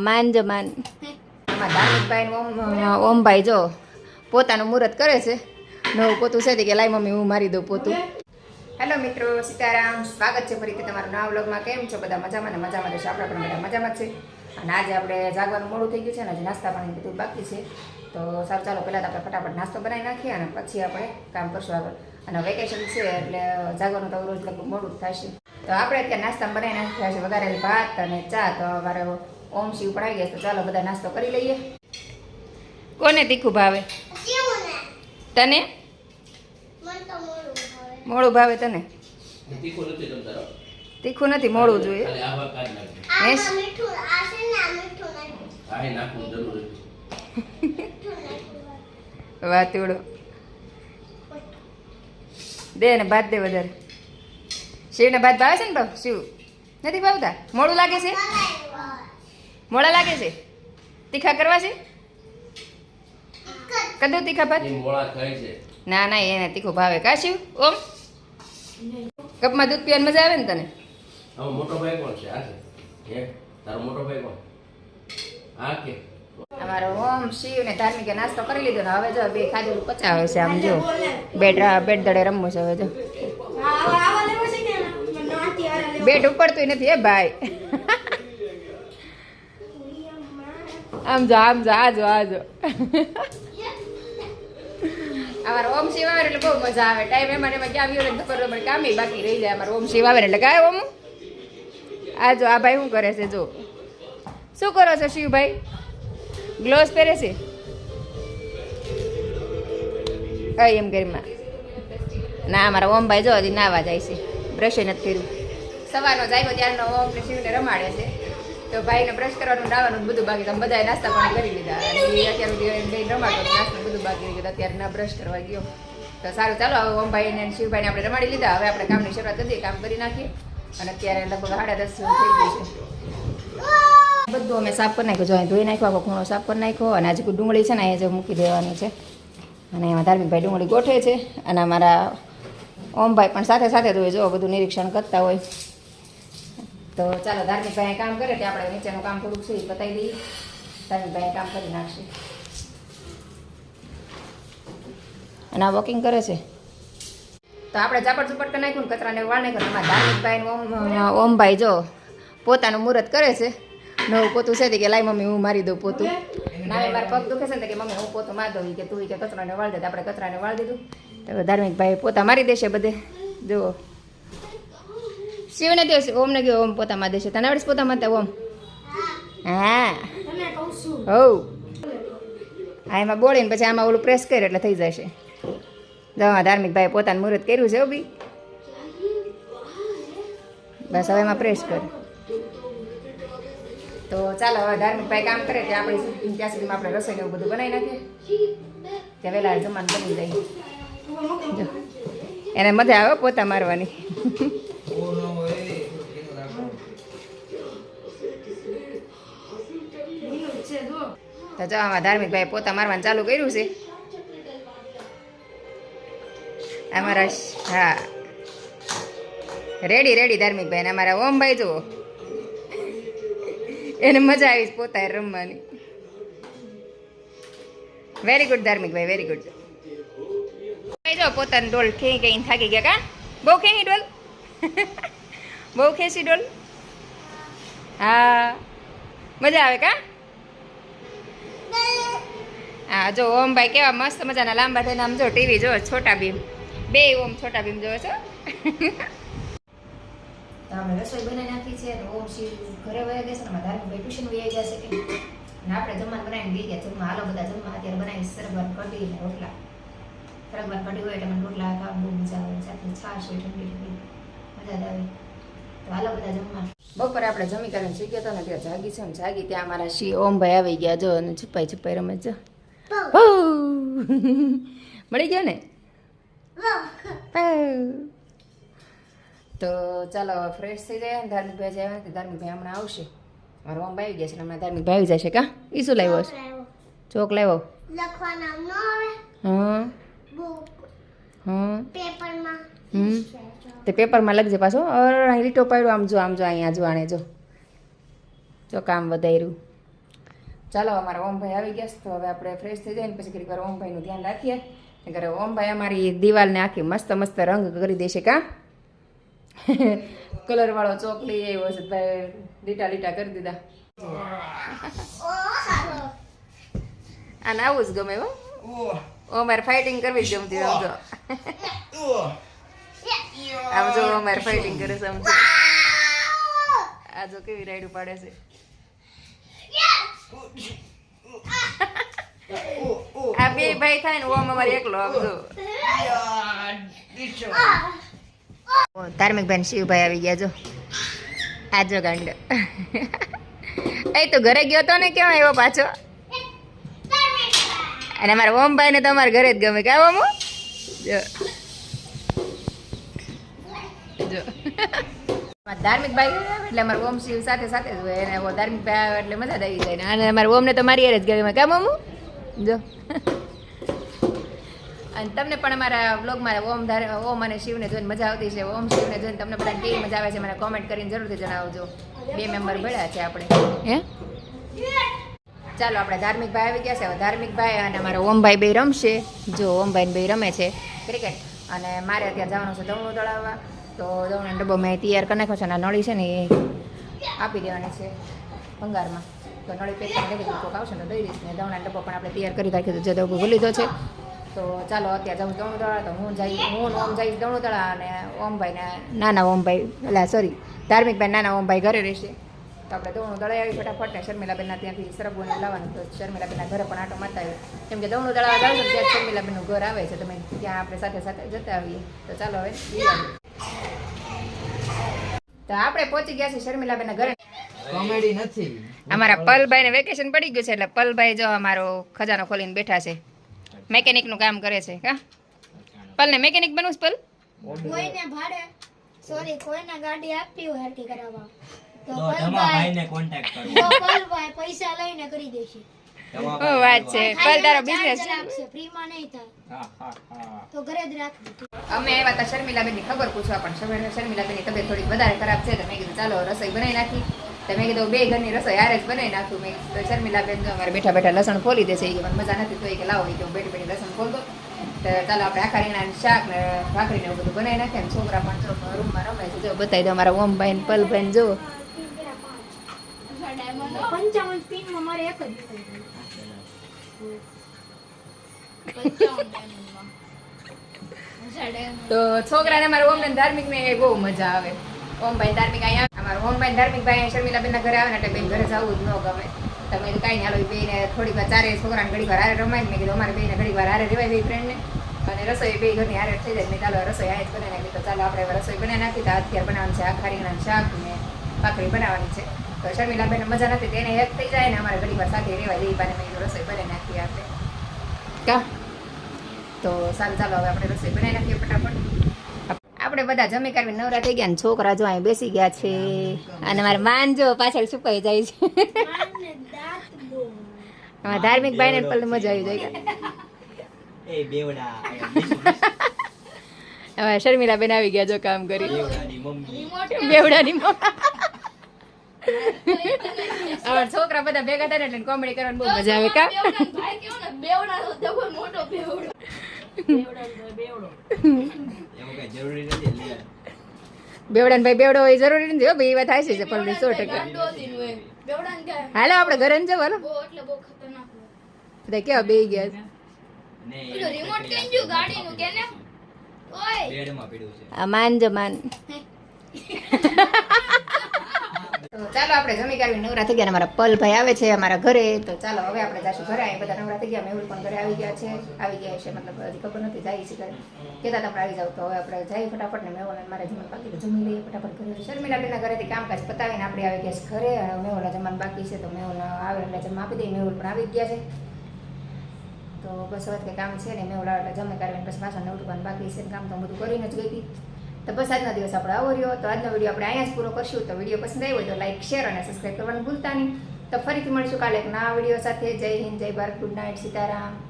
માન જો માન. ઓમભાઈ જો પોતાનું મુહૂર્ત કરે છે. નવું પોતું છે કે લાઈ મમ્મી, હું મારી દઉં પોતું. હેલો મિત્રો, સીતારામ, સ્વાગત છે ફરીથી તમારું નવા વ્લોગમાં. કેમ છો બધા? મજામાં ને? મજામાં રહેશે આપણે પણ બધા મજામાં છે. અને આજે આપણે જાગવાનું મોડું થઈ ગયું છે ને, આજે નાસ્તા પાણી બધું બાકી છે. તો સારું, ચાલો, પહેલાં તો આપણે ફટાફટ નાસ્તો બનાવી નાખીએ અને પછી આપણે કામ કરશું આગળ. અને વેકેશન છે એટલે જાગવાનું તો રોજ લગભગ મોડું જ થશે તો આપણે અત્યારે નાસ્તા બનાવી નાખ્યા છે વઘારેલ ભાત અને ચા. તો અમારે ઓમ શિવ પણ આવી ગયા તો ચાલો બધા નાસ્તો કરી લઈએ. કોને તીખું ભાવે? તને? મોડું ભાવે. તને? તીખું નથી તમતાર તીખું નથી મોડું જોઈએ. વાતુડો. દે ને ભાત દે વધારે. શિવને ભાત ભાવે છે ને ભાવ? શિવ. નથી ભાવતા? મોડું લાગે છે? મોડા લાગે છે? તીખા કરવા છે? કદું તીખા ભાત? ના ના એને તીખું ભાવે. કા શિવ? ઓમ? કપમાં દૂધ પીવાની મજા આવે ને તને? હવે મોટો ભાઈ કોણ છે? આ છે. તારો મોટો ભાઈ કોણ? હા કે? અમારો ઓમ શિવ ને ધાર્મિકે નાસ્તો કરી લીધો ને હવે જો બે ખાધેલું પચાવે છે આમ જો. બેડ બેડ દડે રમવું છે હવે જો. બેડ ઉપડતું નથી. હે ભાઈ. આમ જો આમ જો આજો આજો અમારો ઓમ શિવ આવે એટલે બહુ મજા આવે. ટાઈમ એમાં એમાં ક્યાં આવ્યો એટલે ખબર પડે બાકી રહી જાય અમારે ઓમ શિવ આવે એટલે કાંઈ ઓમ. આ જો, આ ભાઈ શું કરે છે, જો. શું કરો છો, શિવભાઈ? ગ્લોવ્સ પહેરે છે? એમ કરીમાં ના, અમારા ઓમભાઈ જો હજી નાવા જાય છે. બ્રશ નથી કર્યું. સવારનો જાગ્યો ત્યારનો ઓમ ને શિવને રમાડે છે. તો ભાઈને બ્રશ કરવાનું નાવાનું બધું બાકી તમે બધાએ નાસ્તા પાણી કરી લીધા. અને અત્યાર સુધી રમાડતો નાસ્તો બધું બાકી રહી ગયું અત્યારે ના બ્રશ કરવા ગયો. તો સારું, ચાલો હવે ઓમભાઈ ને શિવભાઈને આપણે રમાડી લીધા. હવે આપણે કામની શરૂઆત કરી કામ કરી નાખીએ. અને અત્યારે લગભગ સાડા દસ થઈ ગયું છે. બધું અમે સાફ કરી નાખ્યું. જો ધોઈ નાખ્યો, આખો ખૂણો સાફ કરી નાખ્યો. અને આજે ડુંગળી છે ને, અહીંયા જે મૂકી દેવાની છે. અને એમાં ધાર્મિકભાઈ ડુંગળી ગોઠવે છે. અને અમારા ઓમભાઈ પણ સાથે સાથે ધોઈ જો, બધું નિરીક્ષણ કરતા હોય. તો ચાલો ધાર્મિકભાઈ કામ કરે તે આપણે નીચેનું કામ થોડુંક છે એ બતાવી દઈએ. ધાર્મિકભાઈ કામ કરી નાખશે. અને આ વોકિંગ કરે છે. તો આપણે ચાપડ ચુપટ નાખ્યું ને કચરાને વાળ નાખ્યું એમાં ધાર્મિકભાઈ ઓમ ઓમભાઈ જો પોતાનું મુહૂર્ત કરે છે. નવું પોતું છે કે લાઈ મમ્મી હું મારી દઉં પોતું. નામે મારા પગ દુખે છે ને કે મમ્મી હું પોતું માર દઉં. કે તું કે કચરાને વાળ દે આપણે કચરાને વાળ દીધું. તો ધાર્મિકભાઈ પોતા મારી દેશે બધે. જુઓ. શિવને દેશે ઓમને ગયો, ઓમ પોતા માર દેશે. તને આવડે છે પોતા મારતા ઓમ? હા. હવ હા, એમાં બોળીને પછી આમાં ઓલું પ્રેસ કરે એટલે થઈ જશે. જવા ધાર્મિક ભાઈ પોતાનું મુહૂર્ત કર્યું છે બી. બસ, હવે એમાં પ્રેસ કર. તો ચાલો, હવે ધાર્મિક ભાઈ કામ કરે ત્યાં આપણે ત્યાં સુધીમાં આપણે રસોઈ ને એવું બધું બનાવી નાખીએ. ત્યાં વહેલા જમવાનું બની જાય. એને મજા આવે પોતા મારવાની. તો જો આમાં ધાર્મિકભાઈ પોતા મારવાનું ચાલુ કર્યું છે. અમારા હા. રેડી રેડી ધાર્મિકભાઈ ને અમારા ઓમભાઈ જુઓ. એને મજા આવી પોતા રમવાની. વેરી ગુડ ધાર્મિકભાઈ વેરી ગુડ જો પોતાની ડોલ ખેંચી કઈ થાકી ગયા કા? બહુ ખેંચી ડોલ? બહુ ખેંચી ડોલ? હા. મજા આવે કા? હા જો ઓમભાઈ કેવા મસ્ત મજાના લાંબા થઈને આમ જો ટીવી જો છોટા ભીમ. બે ઓમ છોટા ભીમ જોવો છો. અમે રસોઈ બનાવી નાખી છે ઓમ શિવ ઘરે વયા ગયા છે ને ધાર્મિક ભાઈ ટ્યુશન વયા ગયા છે કે અને આપણે જમવાનું બનાવીને બી ગયા જમવા હાલો બધા જમવા. અત્યારે બનાવી સરગવાન કઢી ને રોટલા. સરગવાર કઢી હોય એટલે મને રોટલા ખાવા બહુ મજા આવે. સાથે છાશ હોય ઠંડી ઠંડી. મજા જ આવે. તો હાલો બધા જમવા. બપોરે આપણે જમી કરીને સુઈ ગયા હતા ને ત્યાં જાગી છે ને જાગી ત્યાં અમારા શી ઓમભાઈ આવી ગયા. જો અને છુપાઈ છુપાઈ રમે છે! મળી ગયો ને? તો ચાલો ફ્રેશ થઈ જાય ધાર્મિક ભાઈ જાય ધાર્મિક ભાઈ હમણાં આવશે? મારો ઓમ આવી ગયા છે હમણાં ધાર્મિક ભાઈ આવી જશે કા? એ શું લાવ્યો છે ચોક લાવ્યો? હા હા પેપરમાં હમ. તે પેપરમાં લખજે પાછો. અર અહીં લીટો પાડ્યો આમ જો આમ જો અહીંયા જો આણે જો. જો કામ વધાર્યું. ચાલો અમારા ઓમભાઈ આવી ગયા છે તો હવે આપણે ફ્રેશ થઈ જાય ને પછી ઘડીક વાર ઓમભાઈનું ધ્યાન રાખીએ. ઘરે ઓમભાઈ અમારી દિવાલને આખી મસ્ત મસ્ત રંગ કરી દેશે કા? કલરવાળો ચોકલી ચોક લઈ આવ્યો છે ભાઈ લીટા લીટા કરી દીધા. આને આવું જ ગમે હો. ઓ અમારે ફાઇટિંગ કરવી જ ગમતી સમજો. આમ જો અમારે ફાઇટિંગ કરે છે આમ આ જો કેવી રાઈડ પાડે છે. આ ભાઈ થાય ને ઓમ અમારે એકલો ધાર્મિક બેન શિવભાઈ આવી ગયા જો. આજો ગાંડ. એ તો ઘરે ગયો તો ને કેમ આવ્યો પાછો? અને અમારા ઓમભાઈ ને તો અમારા ઘરે જ ગમે. કે ઓમો? જો. જો. ધાર્મિક ભાઈ આવે એટલે અમારા ઓમ શિવ સાથે સાથે જ હોય. અને ધાર્મિક ભાઈ આવે એટલે મજા જ આવી જાય. ને અને અમારા ઓમને તો મારી હારે જ ગમે. કેમ ઓમું? જો. અને તમને પણ અમારા બ્લોગમાં ઓમ ધારે ઓમ અને શિવને જોઈને મજા આવતી છે. ઓમ શિવને જોઈને તમને બધા કેવી મજા આવે છે મને કોમેન્ટ કરીને જરૂરથી જણાવજો. બે મેમ્બર ભેળા છે આપણે. હે? ચાલો આપણે ધાર્મિક ભાઈ આવી ગયા છે. ધાર્મિક ભાઈ અને અમારા ઓમભાઈ બે રમશે. જો ઓમભાઈ બે રમે છે ક્રિકેટ. અને મારે ત્યાં જવાનું છે દવણું તળાવવા તો દવણનો ડબ્બો મેં તૈયાર કરી નાખ્યો છે અને નળી છે ને એ આપી દેવાની છે ભંગારમાં. તો નળી પેક લઈ કોક આવશે ને દઈ દઈશ ને દવણા ડબ્બો પણ આપણે તૈયાર કરી રાખી જે ડબ્બો ભૂલી લીધો છે તો ચાલો, અત્યારે જાઉં દવણું દળા તો હું જઈ હું ઓમ જઈશ દવણું દળા અને ઓમભાઈ ને નાના ઓમભાઈ એટલે સોરી ધાર્મિકભાઈ નાના ઓમભાઈ ઘરે રહેશે. તો આપણે દોણું દળાઈ આવી ફટાફટ ને શર્મિલાબેનના ત્યાંથી સરગોને લાવવાનું. તો શર્મિલાબેનના ઘરે પણ આટો મારતા આવ્યો કેમ કે દોણું દળાવા જાવ છો ત્યાં શર્મિલાબેનનું ઘર આવે છે. તમે ત્યાં આપણે સાથે સાથે જતા આવીએ. તો ચાલો હવે તો આપણે પહોંચી ગયા છીએ શર્મિલાબેનના ઘરે. કોમેડી નથી. અમારા પલભાઈ ને વેકેશન પડી ગયું છે એટલે પલભાઈ જો અમારો ખજાનો ખોલીને બેઠા છે. મેકેનિકનું કામ કરે છે કા પલ ને મેકેનિક બનવું છે પલ? કોઈને ભાડે? સોરી કોઈને ગાડી આપી હોય હરકી કરાવવા. તો પલભાઈ ભાઈને કોન્ટેક્ટ કરો તો પલભાઈ પૈસા લઈને કરી દેશે. ઓ વાત છે. પલ તારો બિઝનેસ રાખશે ફ્રીમાં નહીં થાય. હા હા હા. તો ઘરે જ રાખજો. અમે આવ્યા હતા શર્મિલાબેનની ખબર પૂછવા પણ શર્મિ- શર્મિલાબેનની તબિયત થોડી વધારે ખરાબ છે તો મેં કીધું ચાલો રસોઈ બનાવી નાખી. તો મેં કીધું બે ઘરની રસોઈ હારે જ બનાવી નાખું. મેં તો શર્મિલાબેન જો અમારે બેઠા બેઠા લસણ ફોલી દેશે. એ મને મજા નથી તો એ કે લાવો. એ કે હું બેઠી બેઠી લસણ ફોલ તો ચાલો આપણે આખા રીંગણાનું શાક ને ભાખરીને એવું બધું બનાવી નાખીએ ને છોકરા પણ જો રૂમમાં રમે છે. જો બતાવી દો અમારા ઓમભાઈ ને પલ ભાઈ જો. પંચાવન સ્પિનમાં મારે એક જ તો છોકરાને મારા ઓમ ને ધાર્મિક ને બહુ મજા આવે. ઓમભાઈ ધાર્મિક અહીંયા. અમારા ઓમભાઈ ધાર્મિક ભાઈ શર્મિલાબેનના ઘરે આવે ને એટલે બેન ઘરે જવું જ ન ગમે. તમે કાંઈ હાલો બેને થોડીક વાર ચારે છોકરાને ઘડી વાર હારે રમાય મેં કીધું અમારે બેને ઘડી વાર હારે રેવાય બે ફ્રેન્ડને અને રસોઈ બે ઘરની હારે થઈ જાય મેં ચાલો રસોઈ આ જ બનાવી નાખી તો ચાલો આપણે રસોઈ બનાવી નાખી તો અત્યારે બનાવવાનું છે આખા રીંગણાનું શાક ને ભાખરી બનાવવાની છે. તો શર્મિલાબેન મજા નથી તેને હેક થઈ જાય ને અમારે ઘડી વાર સાથે રેવાય એ બાને મેં રસોઈ બનાવી નાખી આપણે. કા? તો સારું ચાલો હવે આપણે રસોઈ બનાવી નાખીએ ફટાફટ. આપણે બધા જમી કરવી નવરા થઈ ગયા ને છોકરા જો અહીં બેસી ગયા છે. અને મારે માન જો પાછળ સુકાઈ જાય છે. અમારા ધાર્મિક ભાઈ ને પણ મજા આવી જાય. હવે શર્મિલા બેન આવી ગયા જો કામ કરી. બેવડાની મમ્મી. બેવડાની મમ્મી. અમારા છોકરા બધા ભેગા થાય ને એટલે કોમેડી કરવાની બહુ મજા આવે કા? ભાઈ કેવો ને બેવડા મોટો બેવડો. બેવડાને ભાઈ બેવડો હોય જરૂરી નથી હો ભાઈ એવા વાત થાય છે પણ સો ટકા. હાલો આપણે ઘરે ને જવું હાલો. બધા કેવા બે ગયા છે. માન જ માન તો ચાલો આપણે જમી કાઢવી નવરા થઈ ગયા અમારા પલભાઈ આવે છે અમારા ઘરે. તો ચાલો હવે આપણે જાશું ઘરે. આવી બધા નવરા થઈ ગયા. મેહુલ પણ ઘરે આવી ગયા છે. આવી ગયા છે, મતલબ હજી ખબર નથી. જાય છે ઘરે. કહેતા તમે આવી જાવ તો હવે આપણે જઈએ ફટાફટ ને મેહુલ મારે જમવાનું બાકી જમી લઈએ ફટાફટ ઘરે. શર્મિલા બેના ઘરેથી કામકાજ પતાવીને આપણે આવી ગયા છે ઘરે. અને મેહુલ જમવાનું બાકી છે. તો મેહુલ આવે એટલે જમવા આપી દઈએ મેહુલ પણ આવી ગયા છે. તો બસ હવે કામ છે ને મેં ઓલા જમે કાઢીને પછી પાછા નવરું બાકી છે. કામ તો બધું કરીને જ ગઈ હતી. તો બસ આજનો દિવસ આપણે આવો રહ્યો. તો આજનો વીડિયો આપણે અહીંયા જ પૂરો કરશું. તો વીડિયો પસંદ આવ્યો તો લાઈક શેર અને સબસ્ક્રાઈબ કરવાનું ભૂલતા નહીં. તો ફરીથી મળીશું કાલે એક નવા વીડિયો સાથે. જય હિન્દ, જય ભારત, ગુડ નાઇટ, સીતારામ.